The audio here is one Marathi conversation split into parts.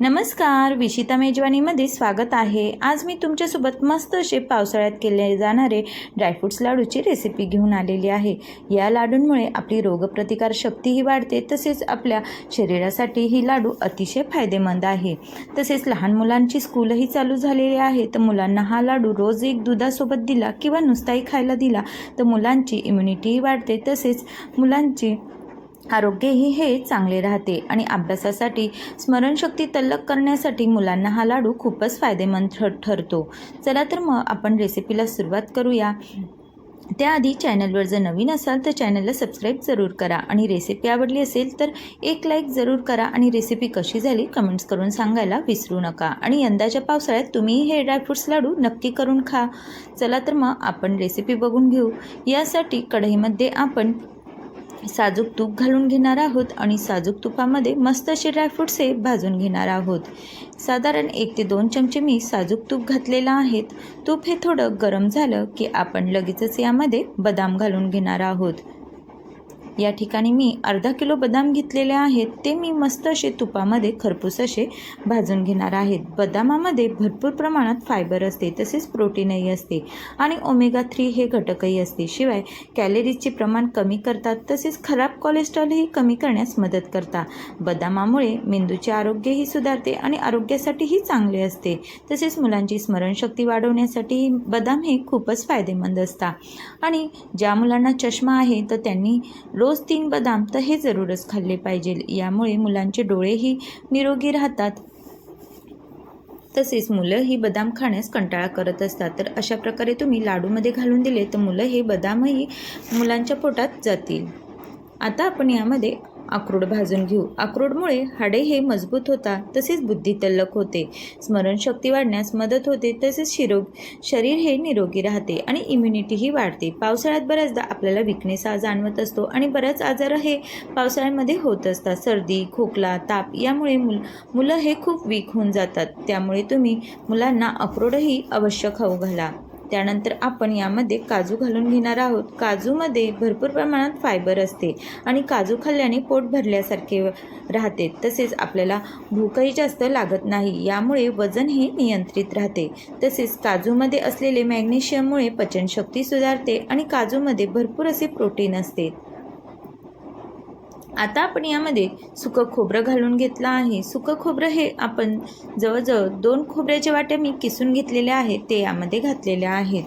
नमस्कार विशिता मेजवानीमध्ये स्वागत आहे. आज मी तुमच्यासोबत मस्त असे पावसाळ्यात केले जाणारे ड्रायफ्रुट्स लाडूची रेसिपी घेऊन आलेली आहे. या लाडूंमुळे आपली रोगप्रतिकार शक्तीही वाढते तसेच आपल्या शरीरासाठी ही लाडू अतिशय फायदेमंद आहे. तसेच लहान मुलांची स्कूलही चालू झालेली आहे तर मुलांना हा लाडू रोज एक दुधासोबत दिला किंवा नुसताही खायला दिला तर मुलांची इम्युनिटीही वाढते. तसेच मुलांची आरोग्यही हे चांगले राहते आणि अभ्यासासाठी स्मरणशक्ती तल्लक करण्यासाठी मुलांना हा लाडू खूपच फायदेमंद ठर ठरतो. चला तर मग आपण रेसिपीला सुरुवात करूया. त्याआधी चॅनलवर जर नवीन असाल तर चॅनलला सबस्क्राईब जरूर करा आणि रेसिपी आवडली असेल तर एक लाईक जरूर करा आणि रेसिपी कशी झाली कमेंट्स करून सांगायला विसरू नका. आणि यंदाच्या पावसाळ्यात तुम्ही हे ड्रायफ्रुट्स लाडू नक्की करून खा. चला तर मग आपण रेसिपी बघून घेऊ. यासाठी कढईमध्ये आपण साजूक तूप घालून घेणार आहोत आणि साजूक तुपामध्ये मस्त असे ड्रायफ्रुट्स हे भाजून घेणार आहोत. साधारण एक ते दोन चमचे मी साजूक तूप घातलेलं आहेत. तूप हे थोडं गरम झालं की आपण लगेचच यामध्ये बदाम घालून घेणार आहोत. या ठिकाणी मी अर्धा किलो बदाम घेतलेले आहेत. ते मी मस्त असे तुपामध्ये खरपूस असे भाजून घेणार आहेत. बदामामध्ये भरपूर प्रमाणात फायबर असते तसेच प्रोटीनही असते आणि ओमेगा थ्री हे घटकही असते. शिवाय कॅलरीजचे प्रमाण कमी करतात तसेच खराब कोलेस्ट्रॉलही कमी करण्यास मदत करतात. बदामामुळे मेंदूचे आरोग्यही सुधारते आणि आरोग्यासाठीही चांगले असते. तसेच मुलांची स्मरणशक्ती वाढवण्यासाठी बदाम हे खूपच फायदेमंद असतात. आणि ज्या मुलांना चष्मा आहे तर त्यांनी रोज तीन बदाम तर हे जरूरच खाल्ले पाहिजे. यामुळे मुलांचे डोळेही निरोगी राहतात. तसेच मुलं ही बदाम खाण्यास कंटाळा करत असतात. तर अशा प्रकारे तुम्ही लाडूमध्ये घालून दिले तर मुलं हे बदामही मुलांच्या पोटात जातील. आता आपण यामध्ये अक्रोड भाजून घेऊ. अक्रोडमुळे हाडे हे मजबूत होतात तसेच बुद्धी तल्लक होते. स्मरणशक्ती वाढण्यास मदत होते तसेच शिरोग शरीर हे निरोगी राहते आणि इम्युनिटीही वाढते. पावसाळ्यात बऱ्याचदा आपल्याला विकनेस हा जाणवत असतो आणि बऱ्याच आजार हे पावसाळ्यामध्ये होत असतात. सर्दी खोकला ताप यामुळे मुल मुलं हे खूप वीक होऊन जातात. त्यामुळे तुम्ही मुलांना अक्रोडही अवश्य खाऊ घाला. त्यानंतर आपण यामध्ये काजू घालून घेणार आहोत. काजूमध्ये भरपूर प्रमाणात फायबर असते आणि काजू खाल्ल्याने पोट भरल्यासारखे राहते. तसेच आपल्याला भूकही जास्त लागत नाही यामुळे वजन हे नियंत्रित राहते. तसेच काजूमध्ये असलेले मॅग्नेशियममुळे पचनशक्ती सुधारते आणि काजूमध्ये भरपूर असे प्रोटीन असते. आता आपण यामध्ये सुकं खोबरं घालून घेतलं आहे. सुकं खोबरं हे आपण जवळजवळ दोन खोबऱ्याच्या वाट्या मी किसून घेतलेल्या आहेत ते यामध्ये घातलेल्या आहेत.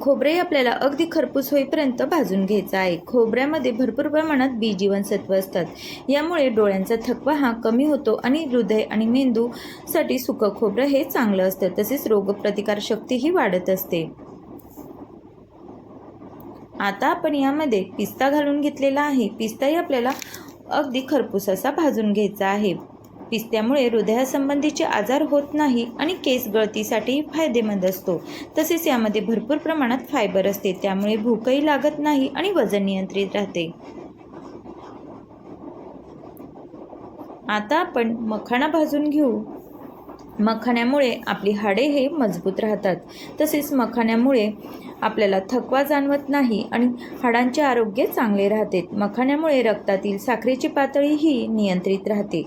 खोबरे आपल्याला अगदी खरपूस होईपर्यंत भाजून घ्यायचं आहे. खोबऱ्यामध्ये भरपूर प्रमाणात बी जीवनसत्व असतात. यामुळे डोळ्यांचा थकवा हा कमी होतो आणि हृदय आणि मेंदूसाठी सुकं खोबरं हे चांगलं असतं. तसेच रोगप्रतिकारशक्तीही वाढत असते. आता आपण यामध्ये पिस्ता घालून घेतलेला आहे. पिस्ताही आपल्याला अगदी खरपूस असा भाजून घ्यायचा आहे. पिस्त्यामुळे हृदयासंबंधीचे आजार होत नाही आणि केस गळतीसाठीही फायदेमंद असतो. तसेच यामध्ये भरपूर प्रमाणात फायबर असते. त्यामुळे भूकही लागत नाही आणि वजन नियंत्रित राहते. आता आपण मखाणा भाजून घेऊ. मखाण्यामुळे आपली हाडे हे मजबूत राहतात. तसेच मखाण्यामुळे आपल्याला थकवा जाणवत नाही आणि हाडांचे आरोग्य चांगले राहते. मखाण्यामुळे रक्तातील साखरेची पातळी ही नियंत्रित राहते.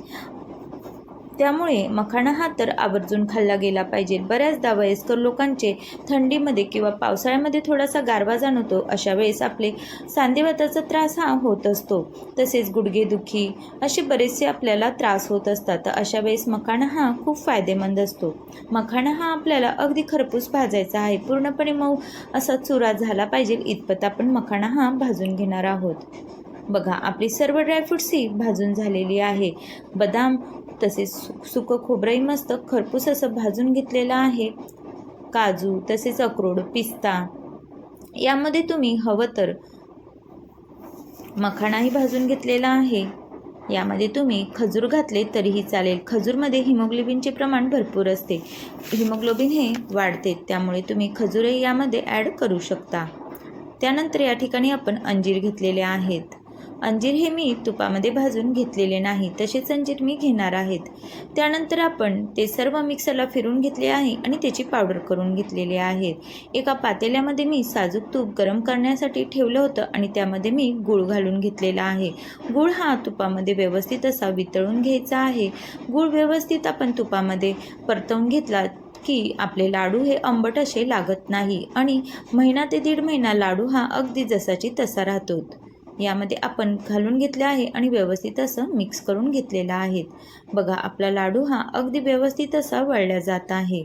त्यामुळे मखाणा हा तर आवर्जून खाल्ला गेला पाहिजे. बऱ्याचदा वयस्कर लोकांचे थंडीमध्ये किंवा पावसाळ्यामध्ये थोडासा गारवा जाणवतो अशा वेळेस आपले सांधेवाताचा त्रास हा होत असतो. तसेच गुडघेदुखी असे बरेचसे आपल्याला त्रास होत असतात. तर अशा वेळेस मखाणा हा खूप फायदेमंद असतो. मखाणा हा आपल्याला अगदी खरपूस भाजायचा आहे. पूर्णपणे मऊ असा चुरा झाला पाहिजे इतपत आपण मखाणा हा भाजून घेणार आहोत. बघा आपली सर्व ड्रायफ्रुट्स ही भाजून झालेली आहे. बदाम तसेच सु सुकं खोबरंही मस्त खरपूस असं भाजून घेतलेलं आहे. काजू तसेच अक्रोड पिस्ता यामध्ये तुम्ही हवं तर मखाणाही भाजून घेतलेला आहे. यामध्ये तुम्ही खजूर घातले तरीही चालेल. खजूरमध्ये हिमोग्लोबिनचे प्रमाण भरपूर असते. हिमोग्लोबिन हे वाढते त्यामुळे तुम्ही खजूरही यामध्ये ॲड करू शकता. त्यानंतर या ठिकाणी आपण अंजीर घेतलेले आहेत. अंजीर हे मी तुपामध्ये भाजून घेतलेले नाही तसेच अंजीर मी घेणार आहेत. त्यानंतर आपण ते सर्व मिक्सरला फिरून घेतले आहे आणि त्याची पावडर करून घेतलेली आहे. एका पातेल्यामध्ये मी साजूक तूप गरम करण्यासाठी ठेवलं होतं आणि त्यामध्ये मी गूळ घालून घेतलेला आहे. गूळ हा तुपामध्ये व्यवस्थित असा वितळून घ्यायचा आहे. गूळ व्यवस्थित आपण तुपामध्ये परतवून घेतला की आपले लाडू हे आंबट असे लागत नाही आणि महिना ते दीड महिना लाडू हा अगदी जसाची तसा राहतो. यामध्ये आपण घालून घेतले आहे आणि व्यवस्थित असं मिक्स करून घेतलेलं आहे. बघा आपला लाडू हा अगदी व्यवस्थित असा वळला जात आहे.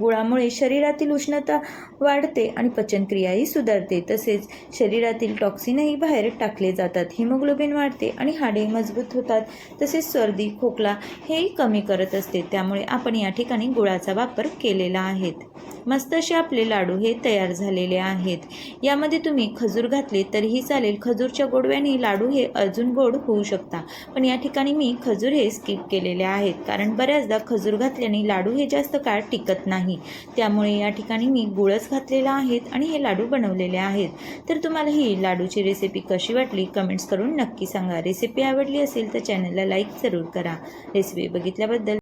गुळामुळे शरीरातील उष्णता वाढते आणि पचनक्रियाही सुधारते. तसेच शरीरातील टॉक्सिनही बाहेर टाकले जातात. हिमोग्लोबिन वाढते आणि हाडे मजबूत होतात. तसेच सर्दी खोकला हेही कमी करत असते. त्यामुळे आपण या ठिकाणी गुळाचा वापर केलेला आहेत मस्त असे आपले लाडू हे तयार झालेले आहेत. यामध्ये तुम्ही खजूर घातले तरीही चालेल. खजूरच्या गोडव्याने लाडू हे अजून गोड होऊ शकता. पण या ठिकाणी मी खजूर हे स्किप केलेले आहेत. कारण बऱ्याचदा खजूर घातल्याने लाडू हे जास्त काळ टिकत नाही. नाही. त्यामुळे या ठिकाणी मी गुळच घातलेला आहेत आणि हे लाडू बनवलेले आहेत. तर तुम्हाला ही लाडूची रेसिपी कशी वाटली कमेंट्स करून नक्की सांगा. रेसिपी आवडली असेल तर चॅनलला लाईक जरूर करा. रेसिपी बघितल्याबद्दल